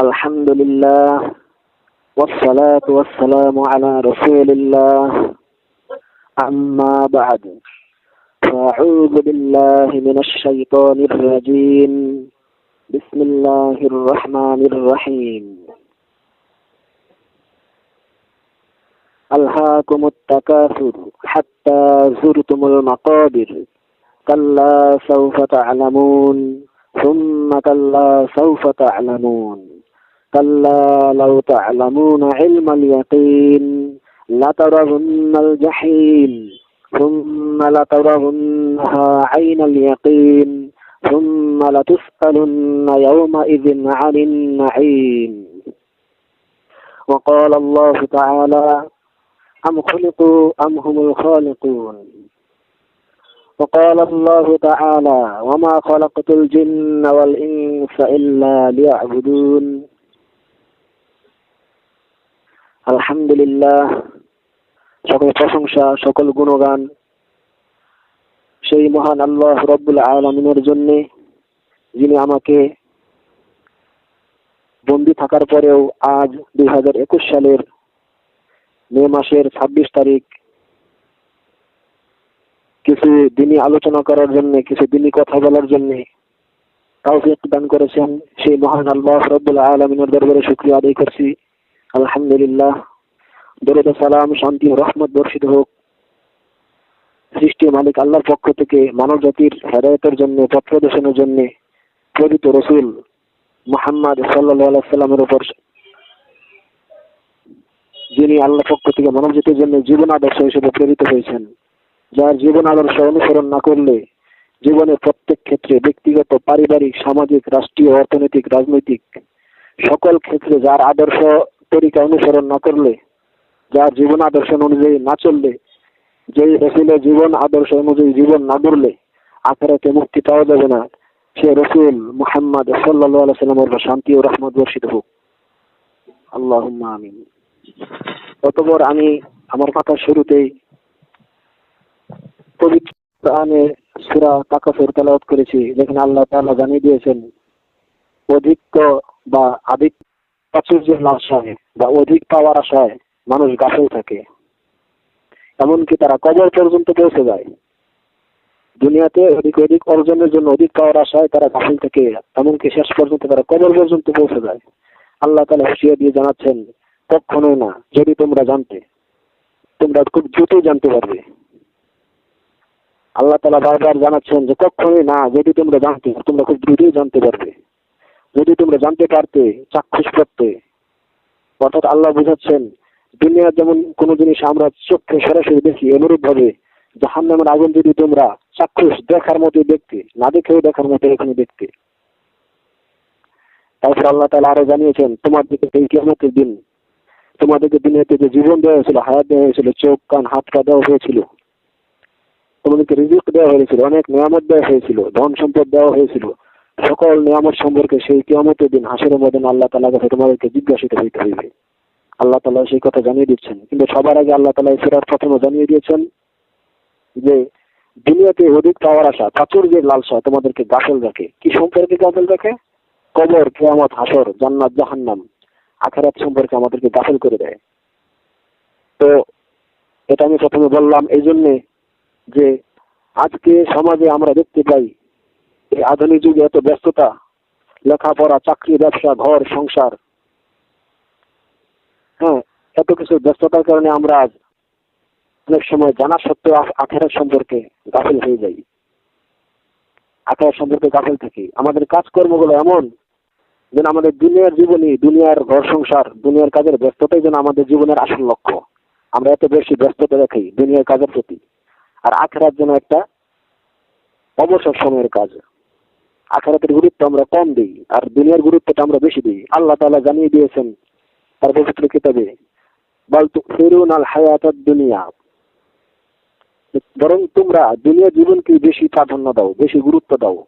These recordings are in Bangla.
الحمد لله والصلاة والسلام على رسول الله أما بعد فأعوذ بالله من الشيطان الرجيم بسم الله الرحمن الرحيم ألهاكم التكاثر حتى زرتم المقابر كلا سوف تعلمون ثم كلا سوف تعلمون كلا لو تعلمون علم اليقين لترون الجحيم ثم لترونها عين اليقين ثم لتسألن يومئذ عن النعيم. وقال الله تعالى أم خلقوا أم هم الخالقون؟ وقال الله تعالى وما خلقت الجن والإنس إلا ليعبدون. আলহামদুলিল্লাহ, সকল প্রশংসা, সকল গুণগান সেই মহান আল্লাহ রব্বুল আলমিনের জন্য, যিনি আমাকে বন্দি থাকার পরেও আজ দুই সালের মে মাসের ছাব্বিশ তারিখ কিছু দিনই আলোচনা করার জন্য, কিছু দিনই কথা বলার জন্য তৌফিক দান করেছেন। সেই মহান আল্লাহ রব্বুল আলমিনের দরবারে শুক্রিয়া আদায় করছি। আলহামদুলিল্লাহ। দরুদ সালাম, শান্তি রহমত বর্ষিত হোক। সৃষ্টি মালিক আল্লাহর পক্ষ থেকে মানব জাতির হেদায়তের জন্য পথ প্রদর্শনের জন্য প্রেরিত রসুল মোহাম্মদ সাল্লাহ সাল্লামের উপর যিনি আল্লাহ পক্ষ থেকে মানব জাতির জন্য জীবন আদর্শ হিসেবে প্রেরিত হয়েছেন, যার জীবন আদর্শ অনুসরণ না করলে জীবনের প্রত্যেক ক্ষেত্রে ব্যক্তিগত, পারিবারিক, সামাজিক, রাষ্ট্রীয়, অর্থনৈতিক, রাজনৈতিক সকল ক্ষেত্রে যার আদর্শ তরিকা অনুসরণ না করলে, যার জীবন আদর্শ অনুযায়ী না চললে, যেই রসুলের জীবন আদর্শ অনুযায়ী জীবন না গড়লে, আখেরাতে মুক্তি পাওয়া যাবে না। সে রসুল মুহাম্মদ সাল্লাহ শান্তি ও রহমত বর্ষিত হোক। আল্লাহ আমিন। অতপর আমি আমার কথা শুরুতেই পবিত্র সুরা করেছি, যেখানে আল্লাহ তাআলা জানিয়ে দিয়েছেন, অধিক বা আধিক প্রাচুর্যের আশায় বা অধিক পাওয়ার মানুষ থাকে। এমনকি তারা কবর পর্যন্ত পৌঁছে যায়? দুনিয়াতে অধিক অধিক অর্জনের জন্য অধিক পাওয়ার তারা এমনকি শেষ পর্যন্ত তারা কবর পর্যন্ত পৌঁছে যায়। আল্লাহ তালা দিয়ে জানাচ্ছেন, কখনোই না, যদি তোমরা জানতে, তোমরা খুব দ্রুতই জানতে পারবে। আল্লাহ তালা বারবার জানাচ্ছেন যে কখনোই না, যদি তোমরা জানতে, তোমরা খুব দ্রুতই জানতে পারবে। যদি তোমরা জানতে পারতে, চাক্ষুষ করতে, অর্থাৎ আল্লাহ বুঝাচ্ছেন, দুনিয়ার যেমন কোনো জিনিস আমরা চোখে সরাসরি দেখি অনুরূপ ভাবে জাহান নামের আগুন যদি তোমরা চাক্ষুষ দেখার মতো দেখতে, না দেখেও দেখার মতো এখানে দেখতে। তারপর আল্লাহ তালা আরও জানিয়েছেন, তোমাদেরকে এই কেমতের দিন, তোমাদেরকে দুনিয়াতে যে জীবন দেওয়া হয়েছিল, হায়াত দেওয়া হয়েছিল, চোখ, কান, হাত পা দেওয়া হয়েছিল, তোমাদেরকে রিজিক দেওয়া হয়েছিল, অনেক নিয়ামত দেওয়া হয়েছিল, ধন সম্পদ দেওয়া হয়েছিল সকল নিয়ামত সম্পর্কে সেই কেমতের দিন হাসের মধ্যে আল্লাহ তালা কাছে তোমাদেরকে জিজ্ঞাসিত হইতে হইবে। আল্লাহ তালা সেই কথা জানিয়ে দিচ্ছেন। কিন্তু সবার আগে আল্লাহ তালা ফেরার প্রথমে জানিয়ে দিয়েছেন যে দুনিয়াতে অধিক পাওয়ার আশা, প্রাচুর্যের লালসা তোমাদেরকে গাফেল রাখে। কি সম্পর্কে গাফেল রাখে? কবর, কেয়ামত, হাসর, জান্নাত, জাহান্নাম, আখেরাত সম্পর্কে আমাদেরকে গাফেল করে দেয়। তো এটা আমি প্রথমে বললাম এই জন্যে যে আজকে সমাজে আমরা দেখতে পাই এই আধুনিক যুগে এত ব্যস্ততা, লেখাপড়া, চাকরি, ব্যবসা, ঘর, সংসার। হ্যাঁ এত কিছু ব্যস্ততার কারণে আমরা আজ অনেক সময় জানা সত্ত্বেও আখেরার সম্পর্কে গাফিল হয়ে যাই। আখেরার সম্পর্কে গাফিল থাকি। আমাদের কাজকর্মগুলো এমন যেন আমাদের দুনিয়ার জীবনী দুনিয়ার ঘর, সংসার, দুনিয়ার কাজের ব্যস্ততাই যেন আমাদের জীবনের আসল লক্ষ্য। আমরা এত বেশি ব্যস্ততা রাখি দুনিয়ার কাজের প্রতি। আর আখেরার জন্য একটা অবসর সময়ের কাজ। আখেরাতের গুরুত্ব আমরা কম দিই, আর দুনিয়ার গুরুত্বটা আমরা বেশি দিই। আল্লাহ তালা জানিয়ে দিয়েছেন তার পবিত্র কিতাবে, বল ফেরুন আল হায়াত দুনিয়া। বরং তোমরা দুনিয়া জীবনকে বেশি প্রাধান্য দাও, বেশি গুরুত্ব দাও।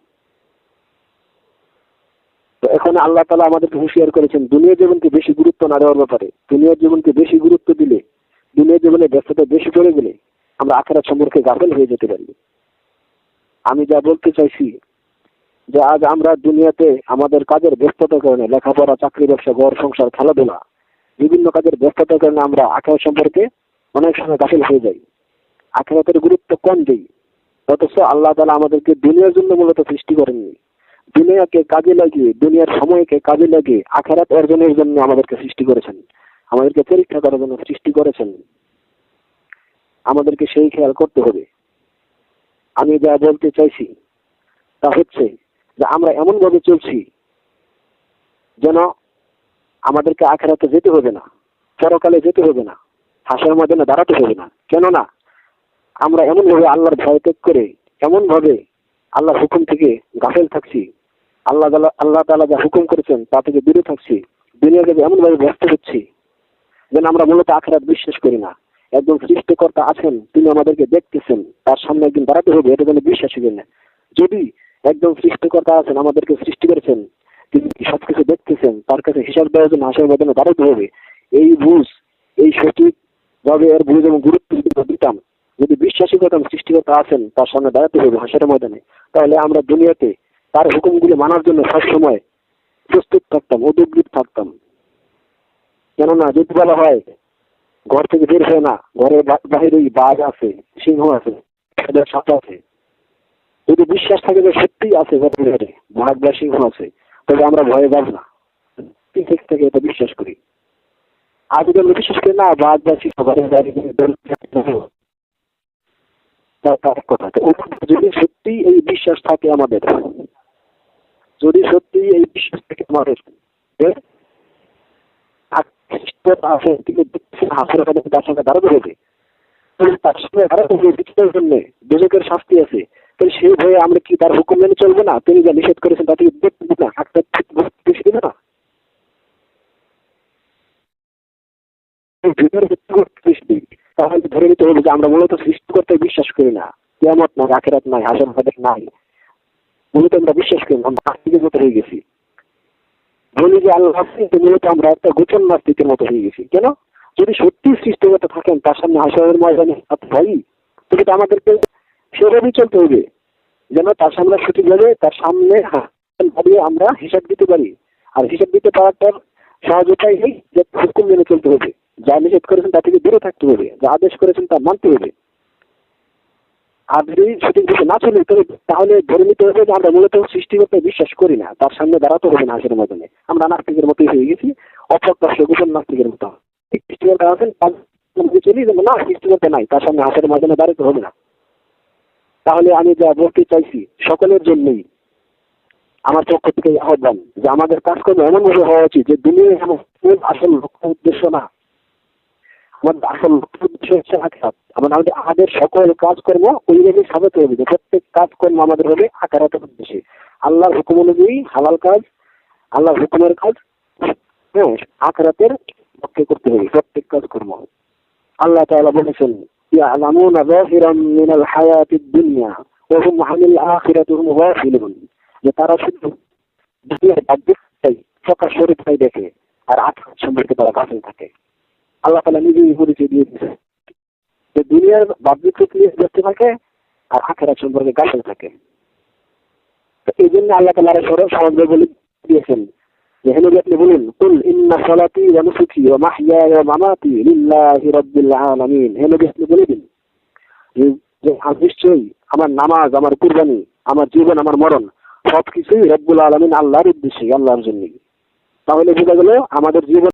তো এখন আল্লাহ তালা আমাদেরকে হুঁশিয়ার করেছেন দুনিয়া জীবনকে বেশি গুরুত্ব না দেওয়ার ব্যাপারে। দুনিয়ার জীবনকে বেশি গুরুত্ব দিলে, দুনিয়ার জীবনে ব্যস্ততা বেশি পড়ে গেলে আমরা আখেরাত সম্পর্কে গাফেল হয়ে যেতে পারি। আমি যা বলতে চাইছি যে আজ আমরা দুনিয়াতে আমাদের কাজের ব্যস্ততার কারণে লেখাপড়া, চাকরি, ব্যবসা, ঘর, সংসার, খেলাধুলা বিভিন্ন কাজের ব্যস্ততার কারণে আমরা আখেরাত সম্পর্কে অনেক সময় গাফিল হয়ে যাই। আখেরাতের গুরুত্ব কম দিই। অথচ আল্লাহ তালা আমাদেরকে দুনিয়ার জন্য মূলত সৃষ্টি করেননি দুনিয়াকে কাজে লাগিয়ে, দুনিয়ার সময়কে কাজে লাগিয়ে আখেরাত অর্জনের জন্য আমাদেরকে সৃষ্টি করেছেন। আমাদেরকে পরীক্ষা করার জন্য সৃষ্টি করেছেন। আমাদেরকে সেই খেয়াল করতে হবে। আমি যা বলতে চাইছি তা হচ্ছে যে আমরা এমন ভাবে চলছি যেন আমাদেরকে আখেরাতে যেতে হবে না পরকালে যেতে হবে না, হাসের ময়দানে দাঁড়াতে হবে না। কেননা আমরা এমন ভাবে আল্লাহর ভয় ত্যাগ করে এমন ভাবে আল্লাহর হুকুম থেকে গাফেল থাকছি, আল্লাহ আল্লাহ তালা যা হুকুম করেছেন তা থেকে দূরে থাকছি, দুনিয়াকে এমন ভাবে ব্যস্ত হচ্ছি যেন আমরা মূলত আখেরাত বিশ্বাস করি না। একজন সৃষ্টিকর্তা আছেন, তিনি আমাদেরকে দেখতেছেন, তার সামনে একদিন দাঁড়াতে হবে, এটা যেন বিশ্বাস না। যদি একজন সৃষ্টিকর্তা আছেন, আমাদেরকে সৃষ্টি করেছেন, তিনি সবকিছু দেখতেছেন, তার কাছে হিসাব দেওয়ার জন্য আসার মধ্যে দাঁড়াতে হবে। এই বুঝ, এই সঠিক ভাবে এর বুঝ এবং গুরুত্ব দিতাম, যদি বিশ্বাসী করতাম সৃষ্টিকর্তা আছেন, তার সামনে দাঁড়াতে হবে হাসের ময়দানে, তাহলে আমরা দুনিয়াতে তার হুকুমগুলি মানার জন্য সবসময় প্রস্তুত থাকতাম উদ্যোগীত থাকতাম। কেননা, যদি বলা হয়, ঘর থেকে বের হয় না, ঘরের বা- বাহিরেই বাঘ আছে, সিংহ আছে, সাপ আছে যদি বিশ্বাস থাকে যে সত্যিই আছে বাইরে সিংহ আছে, তবে আমরা ভয়ে যাব না। থেকে এটা বিশ্বাস করি। আর যদি আমরা বিশ্বাস করি, না যদি সত্যি এই বিশ্বাস থাকে আমাদের, যদি সত্যি এই বিশ্বাস থাকে আমাদের আছে হাসের কাছে তার সঙ্গে দাঁড়াতে হবে তার সঙ্গে দাঁড়াতে হবে বিচারের জন্য। শাস্তি আছে। তাহলে সেই ভয়ে আমরা কি তার হুকুম মেনে চলবো না? তিনি যা নিষেধ করেছেন তা থেকে দেখব না ঠিক বেশি দিবে না? তাহলে ধরে নিতে হবে যে আমরা মূলত বিশ্বাস করি না। কেমত নাই, আখেরাত নাই ফাদের নাই। মূলত আমরা বিশ্বাস করি আমরা মতো হয়ে গেছি। বলি যে আল্লাহ কিন্তু মূলত আমরা একটা গোচন নাস্তিকের মতো হয়ে গেছি। কেন? যদি সত্যি সৃষ্টিকর্তা থাকেন, তার সামনে হাসরের ময়দানে হাত ভাই তবে তো আমাদেরকে সেভাবেই চলতে হবে। যেন তার সামনে সঠিকভাবে তার সামনে হাত দাঁড়িয়ে আমরা হিসাব দিতে পারি। আর হিসাব দিতে পারাটার সহজ উপায় এই যে হুকুম মেনে চলতে হবে। যা নিষেধ করেছেন তা থেকে দূরে থাকতে হবে। যা আদেশ করেছেন তা মানতে হবে। আর যদি সঠিকভাবে না চলে তাহলে ধরে নিতে হবে যে আমরা মূলত সৃষ্টিকর্তা বিশ্বাস করি না। তার সামনে দাঁড়াতে হবে না হাসের মতনে। আমরা নাস্তিকের মতোই হয়ে গেছি। অপ্রকাশ্য গোপন নাস্তিকের মতো। সৃষ্টিকর্তা আছেন চলি যে না সৃষ্টিকর্তা নাই, তার সামনে হাসের মাধ্যমে দাঁড়াতে হবে না। তাহলে আমি যা বলতে চাইছি সকলের জন্যই আমার পক্ষ থেকে আহ্বান যে আমাদের কাজকর্ম এমন ভাবে হওয়া উচিত যে দুনিয়া আসল লক্ষ্য উদ্দেশ্য না। আমাদের আসল লক্ষ্য উদ্দেশ্য হচ্ছে আখেরাত। আমরা আমাদের আমাদের সকল কাজকর্ম ওইভাবে সাজাতে হবে। যে প্রত্যেক কাজকর্ম আমাদের হবে আকারাতের উদ্দেশ্যে। আল্লাহর হুকুম অনুযায়ী হালাল কাজ, আল্লাহর হুকুমের কাজ হ্যাঁ আখেরাতের পক্ষে করতে হবে প্রত্যেক কাজকর্ম। আল্লাহ তাআলা বলেছেন ইয়ালামুনা যাহিরাম মিনাল হায়াতিদ দুনিয়া ওয়া হুম আনিল আখিরাতি হুম যে তারা শুধু দুনিয়ার বাহ্যিকটাই প্রকাশ শরীরটাই দেখে আর আখেরাত সম্পর্কে তারা গাফিল থাকে। আল্লাহ তাআলা নিজেই পরিচয় দিয়ে দিয়েছে যে দুনিয়ার বাহ্যিক নিয়ে থাকে আর আখেরাত সম্পর্কে গাফিল থাকে। তো এই জন্য আল্লাহ তাআলা সরল সহজে বলে দিয়েছেন বলে দিন নিশ্চয়ই আমার নামাজ, আমার কুরবানি, আমার জীবন, আমার মরণ, সবকিছুই রব্বুল আলমিন আল্লাহর উদ্দেশ্যে, আল্লাহর জন্য তাহলে বোঝা গেল আমাদের জীবন